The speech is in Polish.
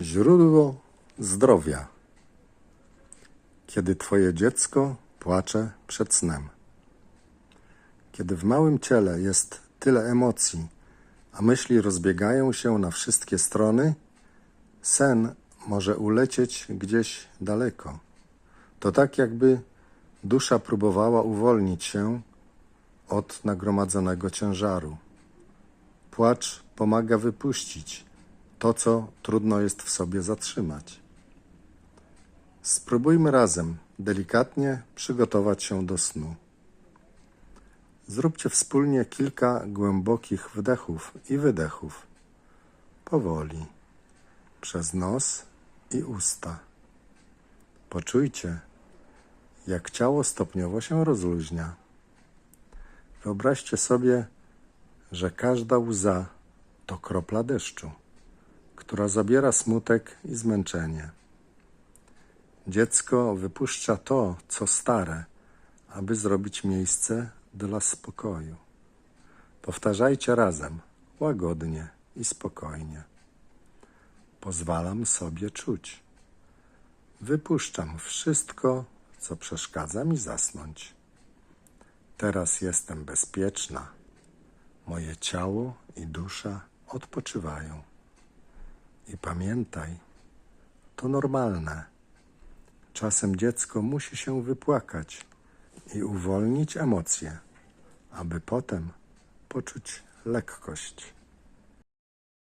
Źródło zdrowia. Kiedy Twoje dziecko płacze przed snem. Kiedy w małym ciele jest tyle emocji, a myśli rozbiegają się na wszystkie strony, sen może ulecieć gdzieś daleko. To tak, jakby dusza próbowała uwolnić się od nagromadzonego ciężaru. Płacz pomaga wypuścić to, co trudno jest w sobie zatrzymać. Spróbujmy razem delikatnie przygotować się do snu. Zróbcie wspólnie kilka głębokich wdechów i wydechów. Powoli, przez nos i usta. Poczujcie, jak ciało stopniowo się rozluźnia. Wyobraźcie sobie, że każda łza to kropla deszczu, która zabiera smutek i zmęczenie. Dziecko wypuszcza to, co stare, aby zrobić miejsce dla spokoju. Powtarzajcie razem, łagodnie i spokojnie. Pozwalam sobie czuć. Wypuszczam wszystko, co przeszkadza mi zasnąć. Teraz jestem bezpieczna. Moje ciało i dusza odpoczywają. I pamiętaj, to normalne. Czasem dziecko musi się wypłakać i uwolnić emocje, aby potem poczuć lekkość.